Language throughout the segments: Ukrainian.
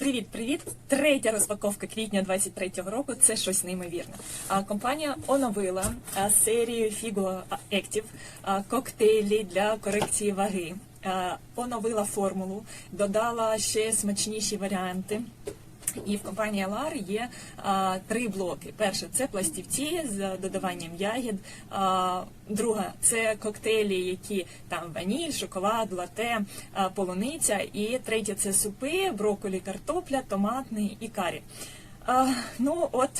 Привіт-привіт! Третя розпаковка квітня 23-го року. Це щось неймовірне. Компанія оновила серію Figo Active коктейлі для корекції ваги. Оновила формулу, додала ще смачніші варіанти. І в компанії Алар є а, три блоки. Перше це пластівці з додаванням ягід. А, друга це коктейлі, які там ваніль, шоколад, лате, а, полуниця. І третє це супи, брокколі, картопля, томатний і карі. А, ну от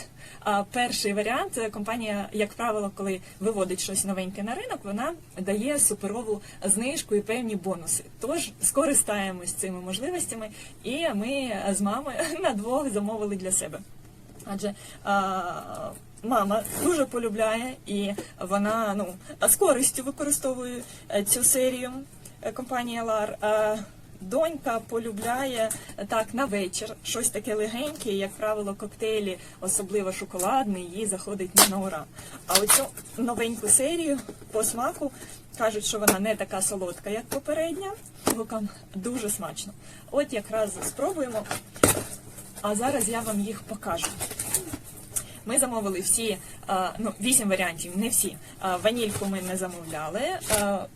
перший варіант компанія, як правило, коли виводить щось новеньке на ринок, вона дає суперову знижку і певні бонуси. Тож скористаємось цими можливостями, і ми з мамою на двох замовили для себе. Адже а, мама дуже полюбляє і вона ну з користю використовує е, цю серію е, компанії Лар. Донька полюбляє е, так на вечір щось таке легеньке, як правило, коктейлі, особливо шоколадний, їй заходить не на ура. А оцю новеньку серію по смаку кажуть, що вона не така солодка, як попередня. Гукам дуже смачно. От якраз спробуємо. А зараз я вам їх покажу. Ми замовили всі, ну, вісім варіантів, не всі. А, Ванільку ми не замовляли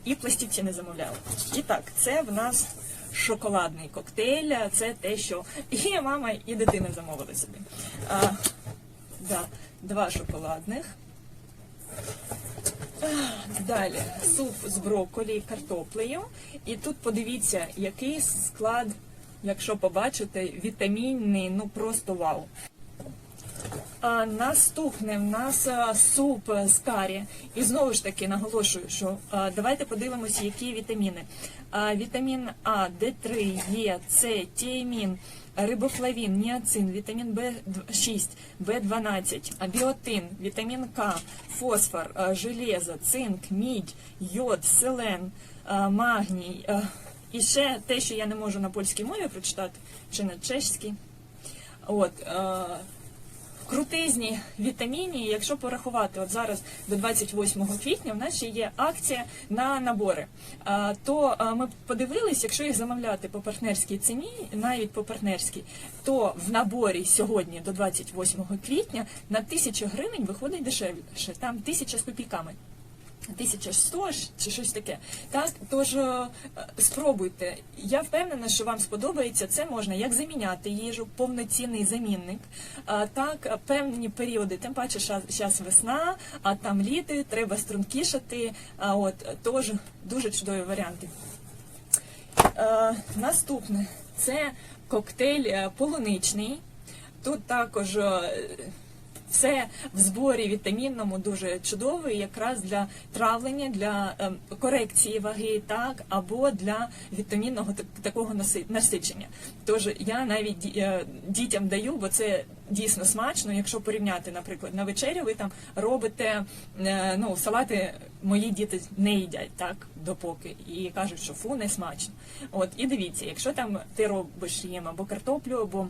і пластівці не замовляли. І так, це в нас шоколадний коктейль, це те, що і мама, і дитина замовили собі. А, да, два шоколадних. Далі суп з брокколі і картоплею. І тут подивіться, який склад, якщо побачите, вітамінний, ну просто вау. Наступне в нас суп з карі. І знову ж таки наголошую, що давайте подивимося, які вітаміни. Вітамін А, Д3, Е, С, тіамін, рибофлавін, ніацин, вітамін В6, В12, а, біотин, вітамін К, фосфор, железо, цинк, мідь, йод, селен, магній. І ще те, що я не можу на польській мові прочитати, чи на чеській. От, крутизні вітаміні, якщо порахувати, от зараз до 28 квітня в нас ще є акція на набори. То ми подивились, якщо їх замовляти по партнерській ціні, навіть по партнерській, то в наборі сьогодні до 28 квітня на 1000 гривень виходить дешевше, там 1000 з копійками. 1100 чи щось таке. Так, тож е, спробуйте. Я впевнена, що вам сподобається. Це можна як заміняти їжу, повноцінний замінник. Так, певні періоди, тим паче зараз весна, а там літо, треба стрункішати. От тож дуже чудові варіанти. Е, наступне це коктейль е, полуничний. Тут також. Е, все в зборі вітамінному дуже чудовий, якраз для травлення, для ем, корекції ваги, так або для вітамінного так- такого наси- насичення. Тож я навіть е, дітям даю, бо це дійсно смачно. Якщо порівняти, наприклад, на вечерю, ви там робите е, ну салати. Мої діти не їдять так допоки і кажуть, що фу, не смачно. От і дивіться, якщо там ти робиш їм або картоплю, або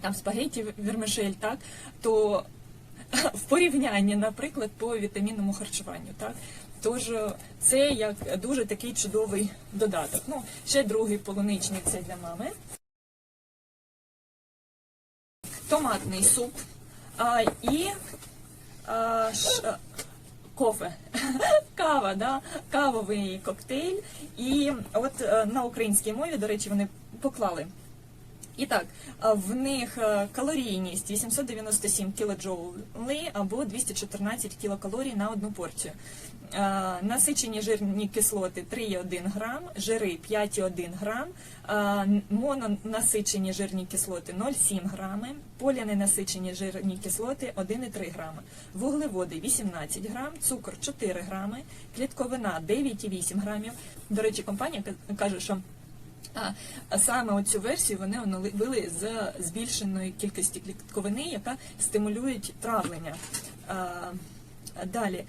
там спагеті вермишель, так то в порівнянні, наприклад, по вітамінному харчуванню, так тож е, це як дуже такий чудовий додаток. Ну ще другий полуничник це для мами. Томатний суп а, і а, ш, а, кофе. Кава, да? кавовий коктейль. І от е, на українській мові, до речі, вони поклали і так, в них калорійність 897 кілоджоулей або 214 кілокалорій на одну порцію. Е, Насичені жирні кислоти 3,1 грам, жири 5,1 грам, е, мононасичені жирні кислоти 0,7 грами, поліненасичені жирні кислоти 1,3 грами, вуглеводи 18 грам, цукор 4 грами, клітковина 9,8 грамів. До речі, компанія каже, що а, саме оцю версію вони оновили з збільшеної кількості клітковини, яка стимулює травлення. Далі.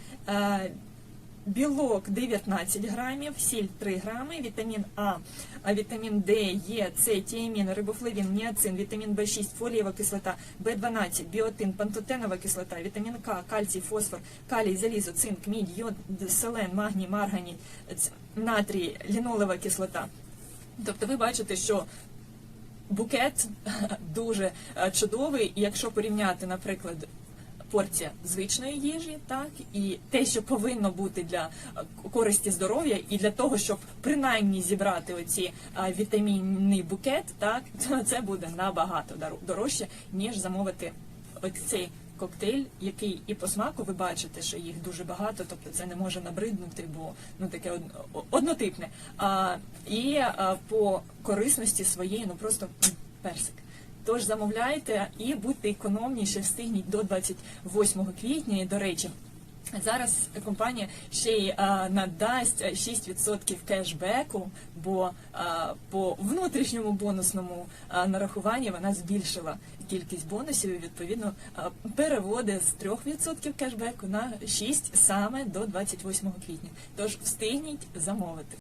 Білок 19 грамів, сіль 3 грами, вітамін А, вітамін Д, Е, С, тіамін, рибофлавін, ніацин, вітамін В6, фолієва кислота, В12, біотин, пантотенова кислота, вітамін К, кальцій, фосфор, калій, залізо, цинк, мідь, йод, селен, магній, марганій, натрій, лінолева кислота. Тобто ви бачите, що букет дуже е, чудовий. І якщо порівняти, наприклад, порція звичної їжі, так і те, що повинно бути для е, користі здоров'я, і для того, щоб принаймні зібрати оці е, вітамінний букет, так то це буде набагато дорожче, ніж замовити ось цей коктейль, який і по смаку ви бачите, що їх дуже багато, тобто це не може набриднути, бо ну таке од- однотипне. А, і а, по корисності своєї, ну просто персик. Тож замовляйте і будьте економніші, встигніть до 28 квітня. І до речі, зараз компанія ще й а, надасть 6% кешбеку, бо а, по внутрішньому бонусному а, нарахуванні вона збільшила кількість бонусів і відповідно а, переводи з 3% кешбеку на 6 саме до 28 квітня. Тож встигніть замовити.